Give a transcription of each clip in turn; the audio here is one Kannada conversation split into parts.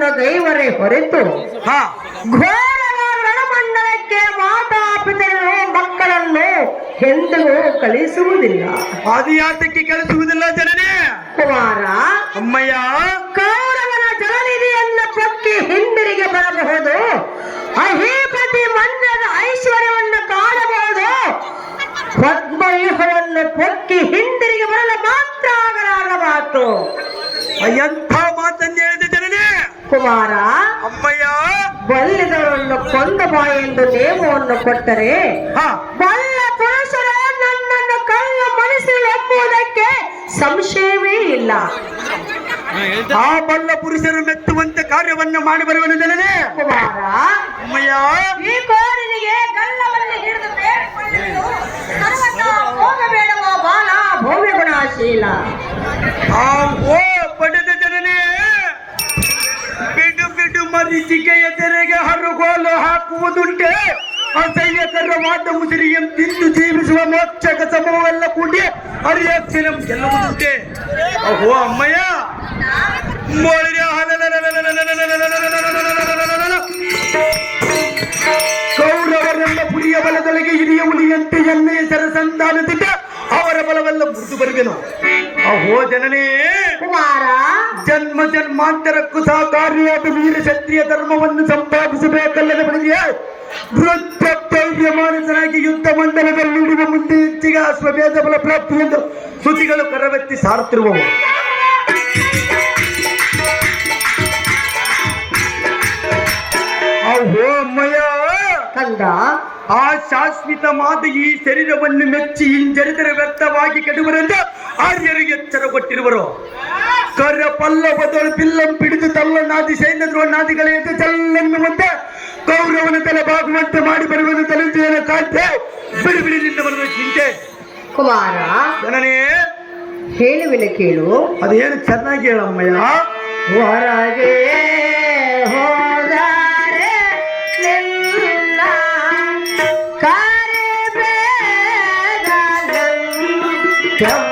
ಕೋರಿಕೆಯನ್ನು ದೈವರೇ ಹೊರತು ಹಾ. ಘೋರವಾದ ರಣಮಂಡಲಕ್ಕೆ ಮಾತಾ ಮಕ್ಕಳನ್ನು ಎಂದಿಗೂ ಕಳಿಸುವುದಿಲ್ಲ ಪಾದಯಾತ್ರಕ್ಕೆ ಕಲಿಸುವುದಿಲ್ಲ ಜನನೇ. ಕುಮಾರ ಅಮ್ಮಯ್ಯ. ಕುಮಾರ ಅಮ್ಮಯ್ಯ. ಬಲ್ಲಿದವರನ್ನು ಕೊಂದ ಬಾ ಎಂದು ನೇಮವನ್ನು ಕೊಟ್ಟರೆ ಬಲ್ಲ ಪುರುಷರ ನನ್ನನ್ನು ಕಳ್ಳ ಮನಸ್ಸು ಎಂಬುದಕ್ಕೆ ಸಂಶಯವೇ ಇಲ್ಲ. ಆ ಬಲ್ಲ ಪುರುಷರು ಮೆತ್ತುವಂತೆ ಕಾರ್ಯವನ್ನು ಮಾಡಿ ಬರುವನು ಜನನೇ ಕುಮಾರ ಅಮ್ಮಯ್ಯ. ಈ ಕೋರಿನಿಗೆ ಗಲ್ಲವನ್ನು ಹಿಡಿದು ಸರ್ವಥ ಹೋಗಬೇಡವ ಬಾಲ ಭವ್ಯ ಗುಣಶೀಲ ಆ ಓ ಪಡೆದ ಜನನೇ ಬಿಡು ಬಿಡು ಮರೀಚಿಕೆಯ ತೆರೆಗೆ ಹರುಗೋಲು ಹಾಕುವುದುಂಟೆ. ಅಸಹ್ಯಕರವಾದ ಮುಸಿರಿಯಂ ತಿಂದು ಜೀವಿಸುವ ಮೋಕ್ಷಕ ಸಮವೆಲ್ಲ ಕೂಡಿ ಹರಿಯಕ್ಷರಂ ಗೆಲ್ಲುವುದುಂಟೆ. ಅಹೋ ಅಮ್ಮಯ್ಯ. ಕೌರವರೆಲ್ಲ ಪುರಿಯ ಬಲದೊಳಗೆ ಹಿರಿಯ ಹುಲಿಯಂತೆ ಎಣ್ಣೆಯ ಸರಸಂಧಾನದಿಂದ ಅವರ ಬಲವೆಲ್ಲ ಮುರಿದು ಬರುವೆನು. ಅಹೋ ಜನನೇ ಕುಮಾರ. ಜನ್ಮ ಜನ್ಮಾಂತರಕ್ಕೂ ಸಹಕಾರಿಯಾದ ವೀರ ಕ್ಷತ್ರಿಯ ಧರ್ಮವನ್ನು ಸಂಪಾದಿಸಬೇಕಲ್ಲದ ಬಳಿಗೆ ವೃದ್ಧ ಮಾನಸನಾಗಿ ಯುದ್ಧ ಮಂಡಲದಲ್ಲಿ ಇಡುವ ಮುಂದೆ ಹೆಚ್ಚಿಗೆ ಅಶ್ವಭೇದ ಬಲ ಪ್ರಾಪ್ತಿ ಎಂದು ಸುತಿಗಳು ಕರವೆತ್ತಿ ಸಾರುತ್ತಿರುವವು. ಅಹೋ ಅಮ್ಮಯ್ಯ ಕಂದ ಆ ಶಾಶ್ವತ ಮಾತ ಈ ಶರೀರವನ್ನು ಮೆಚ್ಚಿ ಹಿಂಜರಿದರೆ ವ್ಯರ್ಥವಾಗಿ ಕೆಡುವರೆಂದು ಆರ್ಯರು ಎಚ್ಚರ ಕೊಟ್ಟಿರುವರು ಕರ ಪಲ್ಲವದೊಳು ಪಿಲ್ಲಂ ಪಿಡಿದು ತಲ್ಲ ನಾದಿ ಸೈನ್ಯ ದ್ರೋಣಾದಿಗಳ ಎದ್ದು ಚಲ್ಲೆನ್ನುವಂತೆ ಕೌರವನ ತಲೆ ಬಾಗುವಂತೆ ಮಾಡಿ ಬರುವುದು ತಲೆಂತೆಯ ಕಾಂತೆ ಬಿಡಿ ಬಿಡಿ ನಿನ್ನ ಬರುವ ಚಿಂತೆ. ಕುಮಾರ ಜನನೇ ಹೇಳುವಿನ ಕೇಳು. ಅದೇನು ಚೆನ್ನಾಗಿ ಹೇಳಮ್ಮಯ್ಯ ಹೊರಗೆ Yeah.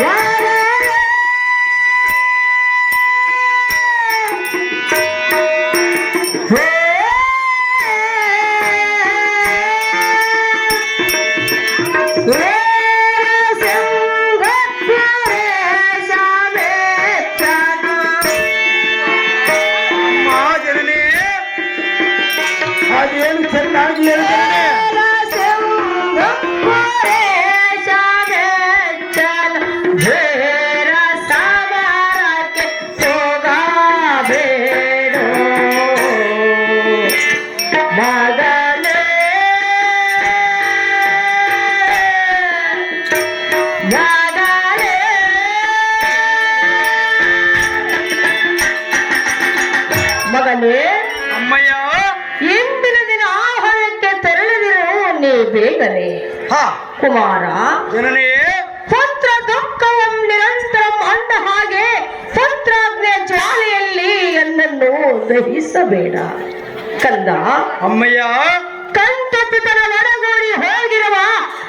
Yeah. ಮಗನೇ ಅಮ್ಮಯ್ಯ. ಇಂದಿನ ದಿನ ಆಹಾರಕ್ಕೆ ತೆರಳಿದಿರೋ ನೀ ಬೇಗನೆ. ಹಾ. ಕುಮಾರ. ಜನನೇ. ಪುತ್ರ ದುಃಖವಂ ನಿರಂತರ ಅಂದ ಹಾಗೆ ಪುತ್ರಾಜ್ಞೆ ಜ್ವಾಲೆಯಲ್ಲಿ ಎನ್ನನ್ನು ಗ್ರಹಿಸಬೇಡ ಕಂದ. ಅಮ್ಮಯ್ಯ. ಕಂಟಪಿತನ ಒಡಗೂಡಿ ಹೋಗಿರುವ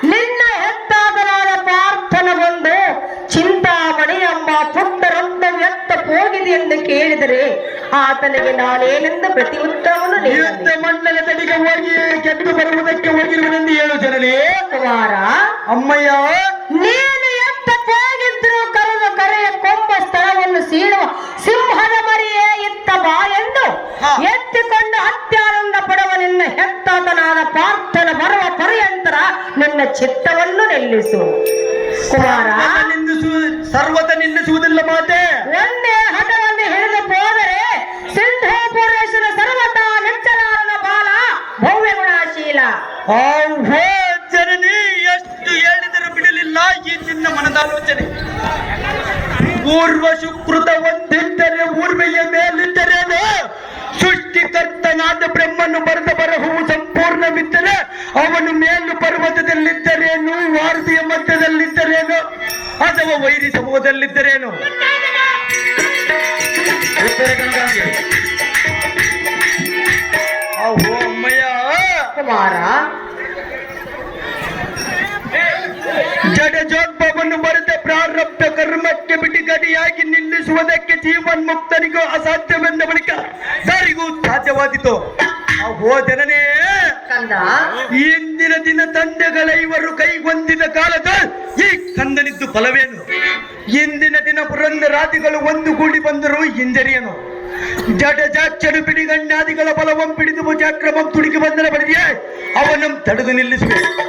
ನಿನ್ನ ಹೆತ್ತಾದರಾದ ಪ್ರಾರ್ಥನ ಬಂದು ಚಿಂತಾಮಣಿ ಎಂಬ ಪುಟ್ಟರೊಂದು ವ್ಯಕ್ತ ಹೋಗಿದೆ ಎಂದು ಕೇಳಿದರೆ ಆತನಿಗೆ ನಾನೇನೆಂದು ಪ್ರತಿ ಉತ್ತರವನ್ನು ನೀಡಲಿ ಮಂಡಲ ತಡಿಗೆ ಹೋಗಿ ಕೆಟ್ಟು ಬರುವುದಕ್ಕೆ ಹೋಗಿರುವನೆಂದು ಹೇಳು ಜನನೇ ಕುಮಾರ ಅಮ್ಮಯ್ಯ. ನೀನು ಎತ್ತ ಹೋಗಿದ್ರು ಕರೆದ ಕರೆಯ ಕೊಂಬ ಸ್ಥಳವನ್ನು ಸೀಳುವ ಸಿಂಹದ ಮರಿಯೇ ಇತ್ತ ಬಾ ಎಂದು. ಎತ್ತಿಕೊಂಡು ಅತ್ಯಾನಂದ ಪಡುವ ನಿನ್ನ ಹೆತ್ತಾತನಾದ ಪಾರ್ಥನ ಬರುವ ಪರ್ಯಂತರ ನಿನ್ನ ಚಿತ್ತವನ್ನು ನಿಲ್ಲಿಸು. ಕುಮಾರ ನಿಂದಿಸು ಸರ್ವತ ನಿಲ್ಲಿಸುವುದಿಲ್ಲ ಮಾತೆ. ಒಂದೇ ಜನನಿ ಎಷ್ಟು ಹೇಳಿದರೂ ಬಿಡಲಿಲ್ಲ ಈ ನಿನ್ನ ಮನದಾಲೋಚನೆ. ಪೂರ್ವ ಸುಕೃತ ಒಂದಿದ್ದರೆ ಊರ್ಮೆಯ ಮೇಲಿದ್ದರೇನು? ಸೃಷ್ಟಿಕರ್ತನಾದ ಬ್ರಹ್ಮನು ಬರೆದ ಬರಹವು ಸಂಪೂರ್ಣವಿದ್ದರೆ ಅವನು ಮೇಲು ಪರ್ವತದಲ್ಲಿದ್ದರೇನು? ವಾರದಿಯ ಮಧ್ಯದಲ್ಲಿದ್ದರೇನು? ಅಥವಾ ವೈರಿ ಸಮೂಹದಲ್ಲಿದ್ದರೇನು? ಕುಮಾರ ಜಡಜೋದ್ಭವನ್ನು ಬರೆದ ಪ್ರಾರಬ್ಧ ಕರ್ಮಕ್ಕೆ ಬಿಟಿಗಡಿಯಾಗಿ ನಿಲ್ಲಿಸುವುದಕ್ಕೆ ಜೀವನ್ಮುಕ್ತನಿಗೂ ಅಸಾಧ್ಯವೆಂದ ಬಳಿಕ ಸಾರಿಗೂ ಸಾಧ್ಯವಾದಿತು? ಹೋದನೇ ಕಂದ. ಇಂದಿನ ದಿನ ತಂದೆಗಳ ಇವರು ಕೈಗೊಂದಿದ ಕಾಲದ ಈ ಕಂದನಿದ್ದು ಫಲವೇನು? ಇಂದಿನ ದಿನ ಪುರಂದರಾದಿಗಳು ಒಂದುಗೂಡಿ ಬಂದರು ಹಿಂಜರಿಯನು. ಜಡಜಾಚನು ಪಿಡಿ ಗಂಡಾದಿಗಳ ಬಲವಂ ಪಿಡಿದು ಭುಜಾಕ್ರಮಂ ತುಡಿಗೆ ಬಂದನ ಬಳಿಯೇ ಅವನ ತಡೆದು ನಿಲ್ಲಿಸಬೇಕು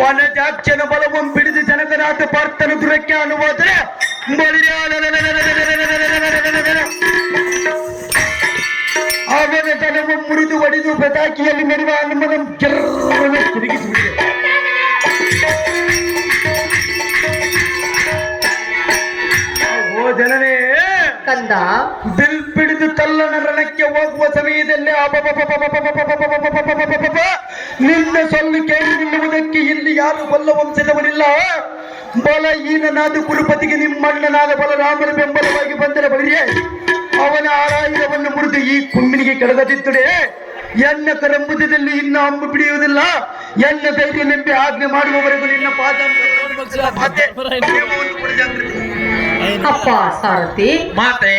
ವನಜಾಚ್ಚನ ಬಲವಂ ಪಿಡಿದು ಜನಕನಾಥ ಪಾರ್ಥನ ದುರಕ್ಕೆ ಅನುವಾದರೆ ಅವನ ತನವು ಮುರಿದು ಒಡೆದು ಪತಾಕಿಯಲ್ಲಿ ಮೆರುವ ಹನುಮನ ಜರ್ರನ್ನು ತಿರುಗಿಸಿಬಿಟ್ಟೆ ಕಂದ ಬಿಲ್ ಬಿಡಿದು ತಲ್ಲನ ರಣಕ್ಕೆ ಹೋಗುವ ಸಮಯದಲ್ಲಿ ನಿನ್ನ ಸೊಲ್ಲು ಕೇಳಿ ನಿಲ್ಲುವುದಕ್ಕೆ ಇಲ್ಲಿ ಯಾರು ಬಲ್ಲ ವಂಶದವರಿಲ್ಲ ಬಲಹೀನನಾದ ಕುಲಪತಿಗೆ ನಿಮ್ಮಣ್ಣನಾದ ಬಲರಾಮನ ಬೆಂಬಲವಾಗಿ ಬಂದರೆ ಬಳಿಯೇ ಅವನ ಆರಾಯವನ್ನು ಮುರಿದು ಈ ಕುಮ್ಮಿನಿಗೆ ಕೆಳಗದಿತ್ತಡೆ ಎನ್ನ ಮುದ್ದದಲ್ಲಿ ಇನ್ನೂ ಅಂಬು ಬಿಡಿಯುವುದಿಲ್ಲ ಎನ್ನ ಧೈರ್ಯ ನಂಬಿ ಆಜ್ಞೆ ಮಾಡುವವರೆಗೂ ನಿನ್ನ ಪಾದ ಅಪ್ಪ ಸಾರಥಿ ಮಾತೆ?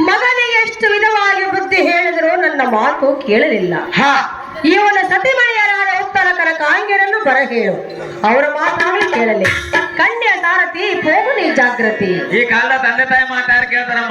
ಮಗನಿಗೆ ಎಷ್ಟು ವಿಧವಾಗಿ ಬುದ್ಧಿ ಹೇಳಿದರೂ ನನ್ನ ಮಾತು ಕೇಳಲಿಲ್ಲ. ಹಾ. ಇವನ ಸತಿಮಣಿಯರಾದ ಉತ್ತರ ಕನಕಾಂಗಿರನ್ನು ಬರ ಹೇಳು ಅವರ ಮಾತಾಗಲಿ ಕೇಳಲಿ. ಕನ್ಯಾ ಸಾರಥಿ ಹೋಗು ನೀ ಜಾಗೃತಿ ಈ ಕಾಲದ ತಂದೆ ತಾಯಿ ಮಾತಾಡ ಕೇಳ್ತಾರ